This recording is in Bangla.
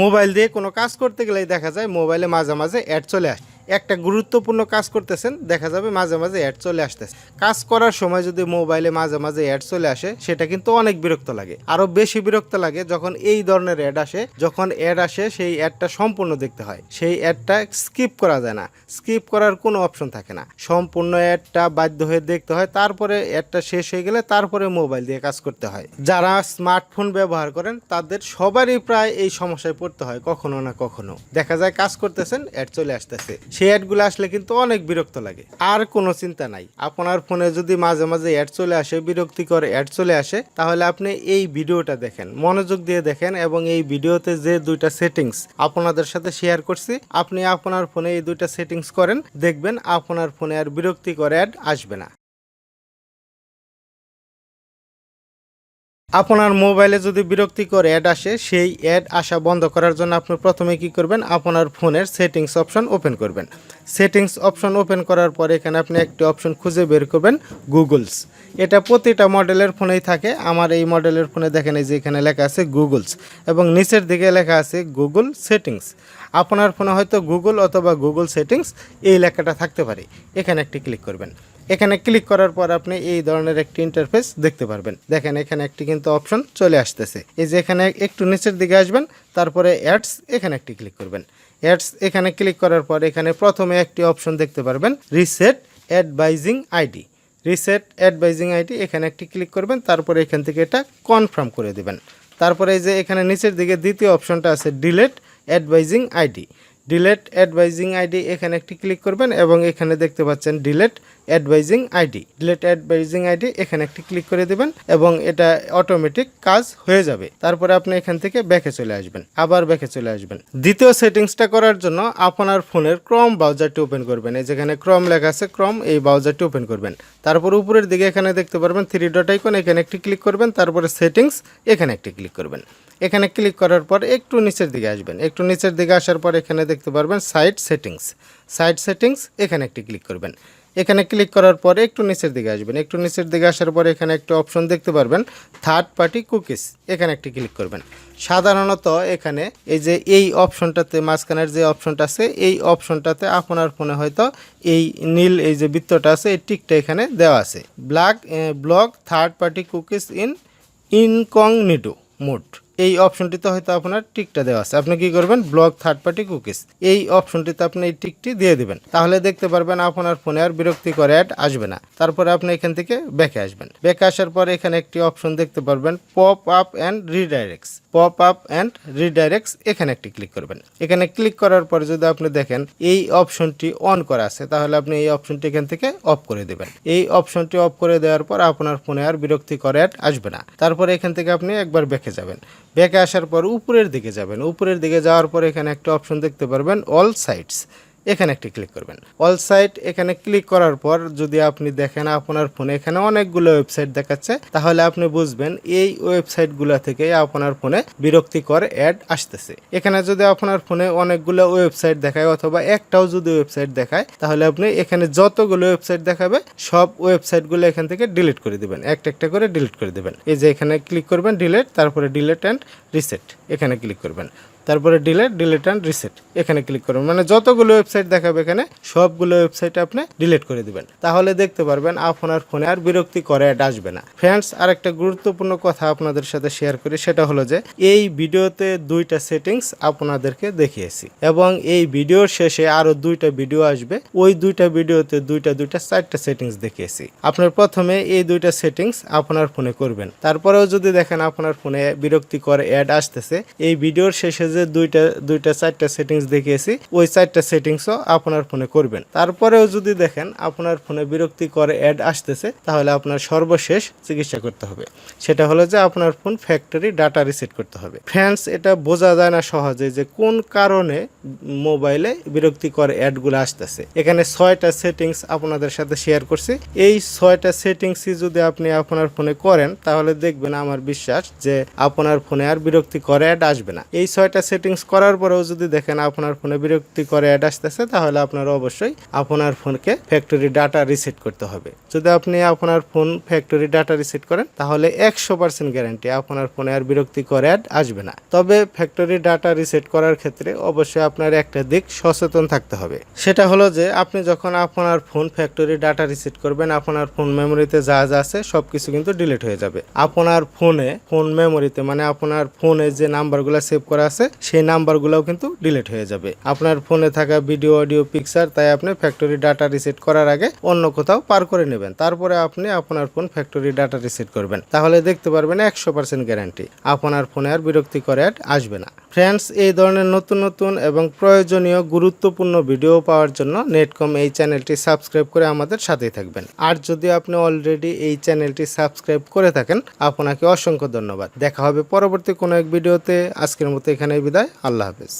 মোবাইল দিয়ে কোনো কাজ করতে গেলেই দেখা যায় মোবাইলে মাঝে মাঝে অ্যাড চলে আসে। একটা গুরুত্বপূর্ণ কাজ করতেছেন, দেখা যাবে মাঝে মাঝে অ্যাড চলে আসতেছে। কাজ করার সময় যদি মোবাইলে মাঝে মাঝে অ্যাড চলে আসে, সেটা কিন্তু অনেক বিরক্ত লাগে। আরও বেশি বিরক্ত লাগে যখন এই ধরনের অ্যাড আসে, যখন অ্যাড আসে সেই অ্যাডটা সম্পূর্ণ দেখতে হয়। সেই অ্যাডটা স্কিপ করা যায় না। স্কিপ করার কোনো অপশন থাকে না। সম্পূর্ণ অ্যাডটা বাধ্য হয়ে দেখতে হয়, তারপরে অ্যাডটা শেষ হয়ে গেলে তারপরে মোবাইল দিয়ে কাজ করতে হয়। যারা স্মার্টফোন ব্যবহার করেন, তাদের সবারই প্রায় এই সমস্যায় পড়তে হয়, কখনো না কখনো। দেখা যায় কাজ করতেছেন অ্যাড চলে আসতেছে। সেই অ্যাডগুলো আসলে কিন্তু অনেক বিরক্ত লাগে। আর কোনো চিন্তা নাই। আপনার ফোনে যদি মাঝে মাঝে অ্যাড চলে আসে, বিরক্তিকর অ্যাড চলে আসে, তাহলে আপনি এই ভিডিওটা দেখেন। মনোযোগ দিয়ে দেখেন এবং এই ভিডিওতে যে দুইটা সেটিংস আপনাদের সাথে শেয়ার করছি, আপনি আপনার ফোনে এই দুইটা সেটিংস করেন, দেখবেন আপনার ফোনে আর বিরক্তিকর অ্যাড আসবে না। আপনার মোবাইলে যদি বিরক্তিকর অ্যাড আসে, সেই অ্যাড আসা বন্ধ করার জন্য আপনি প্রথমে কি করবেন? আপনার ফোনের সেটিংস অপশন ওপেন করবেন। সেটিংস অপশন ওপেন করার পরে এখানে আপনি একটি অপশন খুঁজে বের করবেন গুগলস এটা প্রতিটা মডেলের ফোনেই থাকে। আমার এই মডেলের ফোনে দেখেন এই যে এখানে লেখা আছে গুগলস এবং নিচের দিকে লেখা আছে গুগল সেটিংস আপনার ফোনে হয়তো গুগল অথবা গুগল সেটিংস এই লেখাটা থাকতে পারে। এখানে একটি ক্লিক করবেন। এখানে ক্লিক করার পর আপনি এই ধরনের একটি ইন্টারফেস দেখতে পারবেন। দেখেন, এখানে একটি কিন্তু অপশন চলে আসতেছে। এই যে এখানে একটু নিচের দিকে আসবেন, তারপরে অ্যাডস এখানে একটি ক্লিক করবেন। অ্যাডস এখানে ক্লিক করার পর এখানে প্রথমে একটি অপশন দেখতে পারবেন reset advertising ID reset advertising ID এখানে একটি ক্লিক করবেন, তারপরে এখান থেকে এটা কনফার্ম করে দেবেন। তারপরে এই যে এখানে নিচের দিকে দ্বিতীয় অপশনটা আছে delete advertising ID delete advertising ID এখানে একটি ক্লিক করবেন এবং এখানে দেখতে পাচ্ছেন delete advertising ID delete advertising ID এখানে একটি ক্লিক করে দেবেন এবং এটা অটোমেটিক কাজ হয়ে যাবে। তারপরে আপনি এখান থেকে ব্যাকে চলে আসবেন। আবার ব্যাকে চলে আসবেন। দ্বিতীয় সেটিংসটা করার জন্য আপনার ফোনের ক্রম ব্রাউজারটি ওপেন করবেন। এই যেখানে ক্রম লেখা আছে ক্রম এই ব্রাউজারটি ওপেন করবেন। তারপর উপরের দিকে এখানে দেখতে পারবেন থ্রি ডট আইকন এখানে একটি ক্লিক করবেন। তারপরে সেটিংস এখানে একটি ক্লিক করবেন। এখানে ক্লিক করার পর একটু নিচের দিকে আসবেন। একটু নিচের দিকে আসার পর এখানে দেখতে পারবেন সাইট সেটিংস সাইট সেটিংস এখানে একটি ক্লিক করবেন। এখানে ক্লিক করার পরে একটু নিচের দিকে আসবেন। একটু নিচের দিকে আসার পরে এখানে একটা অপশন দেখতে পারবেন থার্ড পার্টি কুকিজ এখানে একটি ক্লিক করবেন। সাধারণত এখানে এই যে এই অপশনটাতে মাঝখানের যে অপশনটা আছে, এই অপশনটাতে আপনার ফোনে হয়তো এই নীল এই যে বৃত্তটা আছে, এই টিকটা এখানে দেওয়া আছে। Black block third party cookies in incognito mode এই অপশনটিতে হয়তো আপনার টিকটা দেওয়া আছে। আপনি কি করবেন? ব্লক থার্ড পার্টি কুকিজ এই অপশনটিতে আপনি এই টিকটি দিয়ে দিবেন। তাহলে দেখতে পারবেন আপনার ফোনে আর বিরক্তিকর অ্যাড আসবে না। তারপরে আপনি এখান থেকে ব্যাকে আসবেন। ব্যাকে আসার পর এখানে একটি অপশন দেখতে পারবেন pop up and redirects pop up and redirects এখানে একটি ক্লিক করবেন। এখানে ক্লিক করার পর যদি আপনি দেখেন এই অপশনটি অন করা আছে, তাহলে আপনি এই অপশনটি এখান থেকে অফ করে দেবেন। এই অপশনটি অফ করে দেওয়ার পর আপনার ফোনে আর বিরক্তিকর অ্যাড আসবে না। তারপরে এখান থেকে আপনি একবার ব্যাকে যাবেন। ব্যাকে আসার পর উপরের দিকে যাবেন। উপরের দিকে যাওয়ার পর এখানে একটা অপশন দেখতে পারবেন অল সাইটস এখানে একটি ক্লিক করবেন। অল সাইট এখানে ক্লিক করার পর যদি আপনি দেখেন আপনার ফোনে এখানে অনেকগুলো ওয়েবসাইট দেখাচ্ছে, তাহলে আপনি বুঝবেন এই ওয়েবসাইটগুলো থেকে আপনার ফোনে বিরক্তিকর অ্যাড আসতেছে। এখানে যদি আপনার ফোনে অনেকগুলো ওয়েবসাইট দেখায় অথবা একটাও যদি ওয়েবসাইট দেখায়, তাহলে আপনি এখানে যতগুলো ওয়েবসাইট দেখাবে, সব ওয়েবসাইটগুলো এখান থেকে ডিলিট করে দিবেন। একটা একটা করে ডিলিট করে দিবেন। এই যে এখানে ক্লিক করবেন ডিলিট তারপরে ডিলিট অ্যান্ড রিসেট এখানে ক্লিক করবেন। তারপরে ডিলেট ডিলিট অ্যান্ড রিসেট এখানে ক্লিক করবেন মানে যতগুলো ওয়েবসাইট দেখাবে এখানে, সবগুলো ওয়েবসাইট আপনি ডিলিট করে দিবেন। তাহলে দেখতে পারবেন আপনার ফোনে আর বিরক্তি করে অ্যাড আসবে না। ফ্রেন্ডস আর একটা গুরুত্বপূর্ণ কথা আপনাদের সাথে শেয়ার করি, সেটা হলো যে এই ভিডিওতে দুইটা সেটিংস আপনাদেরকে দেখিয়েছি এবং এই ভিডিওর শেষে আরও দুইটা ভিডিও আসবে। ওই দুইটা ভিডিওতে দুইটা দুইটা, চারটা সেটিংস দেখিয়েছি। আপনার প্রথমে এই দুইটা সেটিংস আপনার ফোনে করবেন। তারপরেও যদি দেখেন আপনার ফোনে বিরক্তিকর অ্যাড আসতেছে, এই ভিডিওর শেষে যে দুইটা দুইটা, চারটা সেটিংস দেখিয়েছি, ওই চারটা সেটিংসও আপনার ফোনে করবেন। তারপরেও যদি দেখেন আপনার ফোনে বিরক্তিকর অ্যাড আসতেছে, তাহলে আপনার সর্বশেষ চিকিৎসা করতে হবে। সেটা হলো যে আপনার ফোন ফ্যাক্টরি ডাটা রিসেট করতে হবে। ফ্রেন্ডস এটা বোঝা যায় না সহজে যে কোন কারণে মোবাইলে বিরক্তিকর অ্যাডগুলো আসতেছে। এখানে ছয়টা সেটিংস আপনাদের সাথে শেয়ার করছি। এই ছয়টা সেটিংসই যদি আপনি আপনার ফোনে করেন, তাহলে দেখবেন আমার বিশ্বাস যে আপনার ফোনে আর বিরক্তিকর অ্যাড আসবে না। এই ছয়টা সেটিংস করার পরেও যদি দেখেন আপনার ফোনে বিরক্তিকর অ্যাড আসতেছে, তাহলে আপনার অবশ্যই আপনার ফোনকে ফ্যাক্টরি ডাটা রিসেট করতে হবে। যদি আপনি আপনার ফোন ফ্যাক্টরি ডাটা রিসেট করেন, তাহলে একশো পার্সেন্ট গ্যারান্টি আপনার ফোনে আর বিরক্তিকর অ্যাড আসবে না। তবে ফ্যাক্টরি ডাটা রিসেট করার ক্ষেত্রে অবশ্যই আপনার একটা দিক সচেতন থাকতে হবে। সেটা হলো যে, আপনি যখন আপনার ফোন ফ্যাক্টরি ডাটা রিসেট করবেন, আপনার ফোন মেমোরিতে যা যা আছে, সবকিছু কিন্তু ডিলিট হয়ে যাবে। আপনার ফোনে ফোন মেমোরিতে মানে আপনার ফোনে যে নাম্বারগুলো সেভ করা আছে সেই নাম্বারগুলোও কিন্তু ডিলিট হয়ে যাবে। আপনার ফোনে থাকা ভিডিও, অডিও, পিকচার, তাই আপনি ফ্যাক্টরি ডাটা রিসেট করার আগে অন্য কোথাও পার করে নেবেন। তারপরে আপনি আপনার ফোন ফ্যাক্টরি ডাটা রিসেট করবেন। তাহলে দেখতে পারবেন একশো পার্সেন্ট গ্যারান্টি। আপনার ফোনে আর বিরক্তিকর অ্যাড আসবে না। ফ্রেন্ডস এই ধরনের নতুন নতুন এবং প্রয়োজনীয় গুরুত্বপূর্ণ ভিডিও পাওয়ার জন্য নেটকম এই চ্যানেলটি সাবস্ক্রাইব করে আমাদের সাথেই থাকবেন। আর যদি আপনি অলরেডি এই চ্যানেলটি সাবস্ক্রাইব করে থাকেন, আপনাকে অসংখ্য ধন্যবাদ। দেখা হবে পরবর্তী কোনো এক ভিডিওতে আজকের মতো এখানেই বিদায়। আল্লাহ হাফেজ।